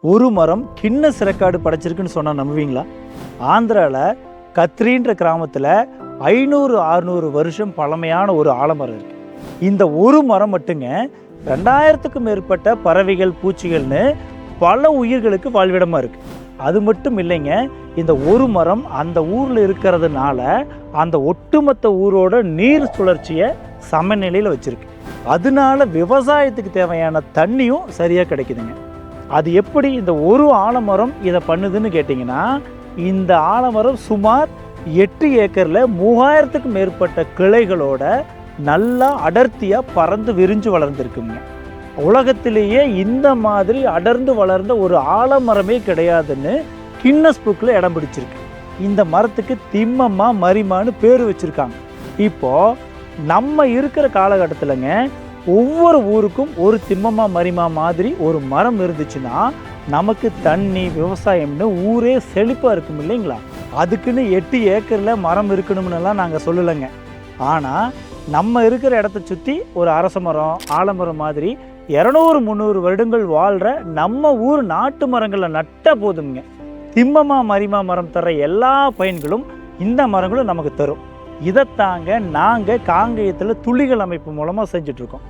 ஒரு மரம் Guinness record படைச்சிருக்குன்னு சொன்னால் நம்புவீங்களா? ஆந்திராவில் கத்ரின்ற கிராமத்தில் ஐநூறு அறுநூறு வருஷம் பழமையான ஒரு ஆலமரம் இருக்கு. இந்த ஒரு மரம் மட்டுங்க ரெண்டாயிரத்துக்கும் மேற்பட்ட பறவைகள் பூச்சிகள்னு பல உயிர்களுக்கு வாழ்விடமாக இருக்கு. அது மட்டும் இல்லைங்க இந்த ஒரு மரம் அந்த ஊரில் இருக்கிறதுனால அந்த ஒட்டுமொத்த ஊரோட நீர் சுழற்சியை சமநிலையில் வச்சிருக்கு. அதனால விவசாயத்துக்கு தேவையான தண்ணியும் சரியாக கிடைக்குதுங்க. அது எப்படி இந்த ஒரு ஆலமரம் இதை பண்ணுதுன்னு கேட்டிங்கன்னா இந்த ஆலமரம் சுமார் எட்டு ஏக்கரில் மூவாயிரத்துக்கு மேற்பட்ட கிளைகளோட நல்லா அடர்த்தியாக பறந்து விரிஞ்சு வளர்ந்துருக்குங்க. உலகத்திலேயே இந்த மாதிரி அடர்ந்து வளர்ந்த ஒரு ஆலமரமே கிடையாதுன்னு கின்னஸ் புக்கில் இடம் பிடிச்சிருக்கு. இந்த மரத்துக்கு திம்மம்மா மரிமான்னு பேர் வச்சுருக்காங்க. இப்போது நம்ம இருக்கிற காலகட்டத்திலங்க ஒவ்வொரு ஊருக்கும் ஒரு திம்மம்மா மரிமா மாதிரி ஒரு மரம் இருந்துச்சுன்னா நமக்கு தண்ணி விவசாயம்னு ஊரே செழிப்பாக இருக்கும் இல்லைங்களா? அதுக்குன்னு எட்டு ஏக்கரில் மரம் இருக்கணும்னுலாம் நாங்கள் சொல்லலைங்க. ஆனால் நம்ம இருக்கிற இடத்த சுற்றி ஒரு அரச மரம் ஆலமரம் மாதிரி இரநூறு முந்நூறு வருடங்கள் வாழ்கிற நம்ம ஊர் நாட்டு மரங்களை நட்ட போதுங்க திம்மமா மரிமா மரம் தர எல்லா பயன்களும் இந்த மரங்களும் நமக்கு தரும். இதைத்தாங்க நாங்கள் காங்கேயத்தில் துளிகள் அமைப்பு மூலமாக செஞ்சிட்ருக்கோம்